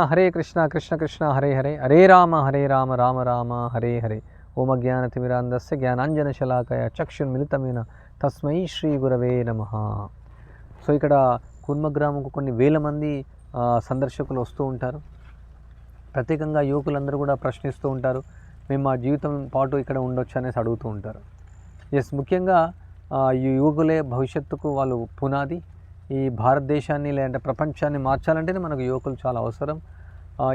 హరే కృష్ణ కృష్ణ కృష్ణ హరే హరే. హరే రామ హరే రామ రామ రామ హరే హరే. ఓమ జ్ఞాన జ్ఞానతిమిరాంధస్య జ్ఞానాంజన శలాకయ చక్షుర్మిలితమైన తస్మై శ్రీ గురవే నమ. సో ఇక్కడ కుర్మగ్రామంకు కొన్ని వేల మంది సందర్శకులు వస్తూ ఉంటారు. ప్రత్యేకంగా యువకులందరూ కూడా ప్రశ్నిస్తూ ఉంటారు. మేము మా జీవితం పాటు ఇక్కడ ఉండొచ్చు అనేసి అడుగుతూ ఉంటారు. ఎస్ ముఖ్యంగా ఈ యువకులే భవిష్యత్తుకు వాళ్ళు పునాది. ఈ భారతదేశాన్ని లేదంటే ప్రపంచాన్ని మార్చాలంటేనే మనకు యువకులు చాలా అవసరం.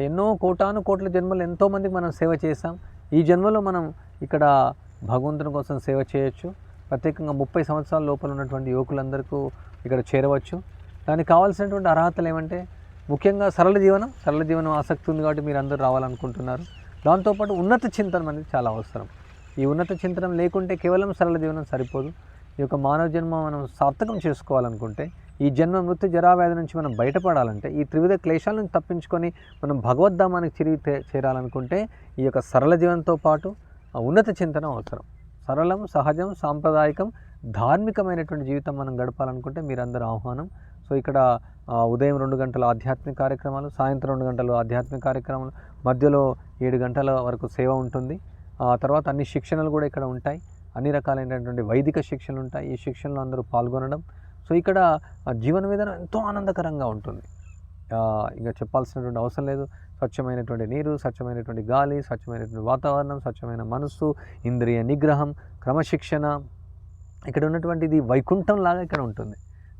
ఎన్నో కోటాను కోట్ల జన్మలు ఎంతోమందికి మనం సేవ చేసాం ఈ జన్మలో మనం ఇక్కడ భగవంతుని కోసం సేవ చేయొచ్చు. ప్రత్యేకంగా ముప్పై సంవత్సరాల లోపల ఉన్నటువంటి యువకులందరికీ ఇక్కడ చేరవచ్చు. దానికి కావాల్సినటువంటి అర్హతలు ఏమంటే ముఖ్యంగా సరళ జీవనం సరళ జీవనం ఆసక్తి ఉంది కాబట్టి మీరు అందరూ రావాలనుకుంటున్నారు. దాంతోపాటు ఉన్నత చింతనం అనేది చాలా అవసరం. ఈ ఉన్నత చింతనం లేకుంటే కేవలం సరళ జీవనం సరిపోదు. ఈ యొక్క మానవ జన్మ మనం సార్థకం చేసుకోవాలనుకుంటే ఈ జన్మ మృత్యు జరావేద నుంచి మనం బయటపడాలంటే ఈ త్రివిధ క్లేశాలను తప్పించుకొని మనం భగవద్ధామానికి తిరిగి చేరాలనుకుంటే ఈ యొక్క సరళ జీవనంతో పాటు ఉన్నత చింతన అవసరం. సరళం సహజం సాంప్రదాయకం ధార్మికమైనటువంటి జీవితం మనం గడపాలనుకుంటే మీరందరూ ఆహ్వానం. సో ఇక్కడ ఉదయం రెండు గంటల ఆధ్యాత్మిక కార్యక్రమాలు సాయంత్రం రెండు గంటలు ఆధ్యాత్మిక కార్యక్రమాలు మధ్యలో ఏడు గంటల వరకు సేవ ఉంటుంది. ఆ తర్వాత అన్ని శిక్షణలు కూడా ఇక్కడ ఉంటాయి. అన్ని రకాలైనటువంటి వైదిక శిక్షణలు ఉంటాయి. ఈ శిక్షణలో అందరూ పాల్గొనడం సో ఇక్కడ జీవన విధానం ఎంతో ఆనందకరంగా ఉంటుంది. ఇంకా చెప్పాల్సినటువంటి అవసరం లేదు. స్వచ్ఛమైనటువంటి నీరు స్వచ్ఛమైనటువంటి గాలి స్వచ్ఛమైనటువంటి వాతావరణం స్వచ్ఛమైన మనస్సు ఇంద్రియ నిగ్రహం క్రమశిక్షణ. ఇక్కడ ఉన్నటువంటిది వైకుంఠం లాగా ఇక్కడ ఉంటుంది.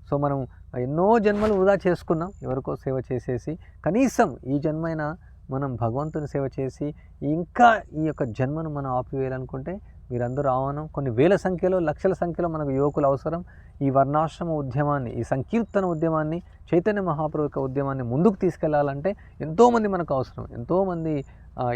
సో మనం ఎన్నో జన్మలు వృధా చేసుకున్నాం ఎవరికో సేవ చేసేసి కనీసం ఈ జన్మైనా మనం భగవంతుని సేవ చేసి ఇంకా ఈ యొక్క జన్మను మనం ఆపివేయాలనుకుంటే మీరందరూ ఆహ్వానం. కొన్ని వేల సంఖ్యలో లక్షల సంఖ్యలో మనకు యువకులు అవసరం. ఈ వర్ణాశ్రమ ఉద్యమాన్ని ఈ సంకీర్తన ఉద్యమాన్ని చైతన్య మహాప్రభు యొక్క ఉద్యమాన్ని ముందుకు తీసుకెళ్ళాలంటే ఎంతోమంది మనకు అవసరం. ఎంతోమంది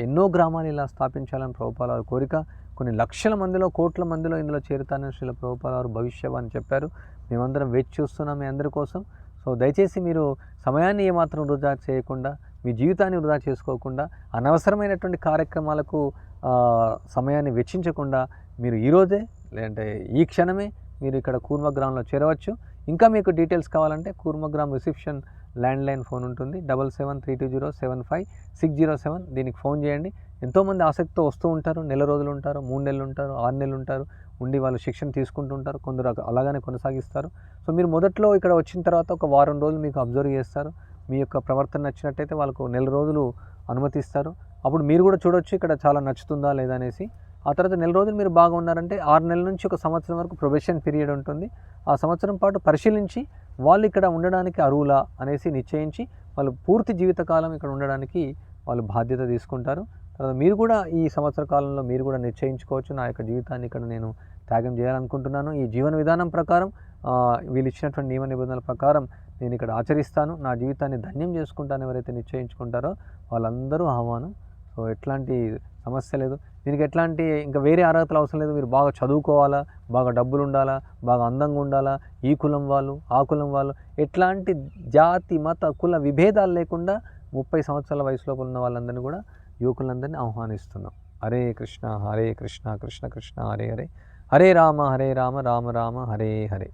ఎన్నో గ్రామాలు ఇలా స్థాపించాలని ప్రభుపాల వారి కోరిక. కొన్ని లక్షల మందిలో కోట్ల మందిలో ఇందులో చేరుతానని శ్రీల ప్రభుపాల వారు భవిష్యవాణి చెప్పారు. మేమందరం వేచి చూస్తున్నాం మీ అందరి కోసం. సో దయచేసి మీరు సమయాన్ని ఏమాత్రం వృధా చేయకుండా మీ జీవితాన్ని వృధా చేసుకోకుండా అనవసరమైనటువంటి కార్యక్రమాలకు సమయాన్ని వెచ్చించకుండా మీరు ఈరోజే లేదంటే ఈ క్షణమే మీరు ఇక్కడ కూర్మగ్రామ్లో చేరవచ్చు. ఇంకా మీకు డీటెయిల్స్ కావాలంటే కూర్మగ్రామ్ రిసెప్షన్ ల్యాండ్లైన్ ఫోన్ ఉంటుంది. Double seven three two zero seven five six zero seven దీనికి ఫోన్ చేయండి. ఎంతోమంది ఆసక్తితో వస్తూ ఉంటారు. నెల రోజులు ఉంటారు మూడు నెలలు ఉంటారు ఆరు నెలలు ఉంటారు. ఉండి వాళ్ళు శిక్షణ తీసుకుంటూ ఉంటారు. కొందరు అలాగానే అలాగనే కొనసాగిస్తారు. సో మీరు మొదట్లో ఇక్కడ వచ్చిన తర్వాత ఒక వారం రోజులు మీకు అబ్జర్వ్ చేస్తారు. మీ యొక్క ప్రవర్తన నచ్చినట్టయితే వాళ్ళకు నెల రోజులు అనుమతిస్తారు. అప్పుడు మీరు కూడా చూడొచ్చు ఇక్కడ చాలా నచ్చుతుందా లేదా అనేసి. ఆ తర్వాత నెల రోజులు మీరు బాగా ఉన్నారంటే ఆరు నెలల నుంచి ఒక సంవత్సరం వరకు ప్రొబేషన్ పీరియడ్ ఉంటుంది. ఆ సంవత్సరం పాటు పరిశీలించి వాళ్ళు ఇక్కడ ఉండడానికి అరువులా అనేసి నిశ్చయించి వాళ్ళు పూర్తి జీవితకాలం ఇక్కడ ఉండడానికి వాళ్ళు బాధ్యత తీసుకుంటారు. తర్వాత మీరు కూడా ఈ సంవత్సర కాలంలో మీరు కూడా నిశ్చయించుకోవచ్చు. నా యొక్క జీవితాన్ని ఇక్కడ నేను త్యాగం చేయాలనుకుంటున్నాను. ఈ జీవన విధానం ప్రకారం వీళ్ళు ఇచ్చినటువంటి నియమ నిబంధనల ప్రకారం నేను ఇక్కడ ఆచరిస్తాను నా జీవితాన్ని ధన్యం చేసుకుంటాను ఎవరైతే నిశ్చయించుకుంటారో వాళ్ళందరూ ఆహ్వానం. సో ఎట్లాంటి సమస్య లేదు. దీనికి ఎట్లాంటి ఇంకా వేరే అర్హతలు అవసరం లేదు. మీరు బాగా చదువుకోవాలా? బాగా డబ్బులు ఉండాలా బాగా అందంగా ఉండాలా? ఈ కులం వాళ్ళు ఆ కులం వాళ్ళు ఎట్లాంటి జాతి మత కుల విభేదాలు లేకుండా ముప్పై సంవత్సరాల వయసులో ఉన్న వాళ్ళందరినీ కూడా యువకులందరినీ ఆహ్వానిస్తున్నాం. హరే కృష్ణ హరే కృష్ణ కృష్ణ కృష్ణ హరే హరే. హరే రామ హరే రామ రామ రామ హరే హరే.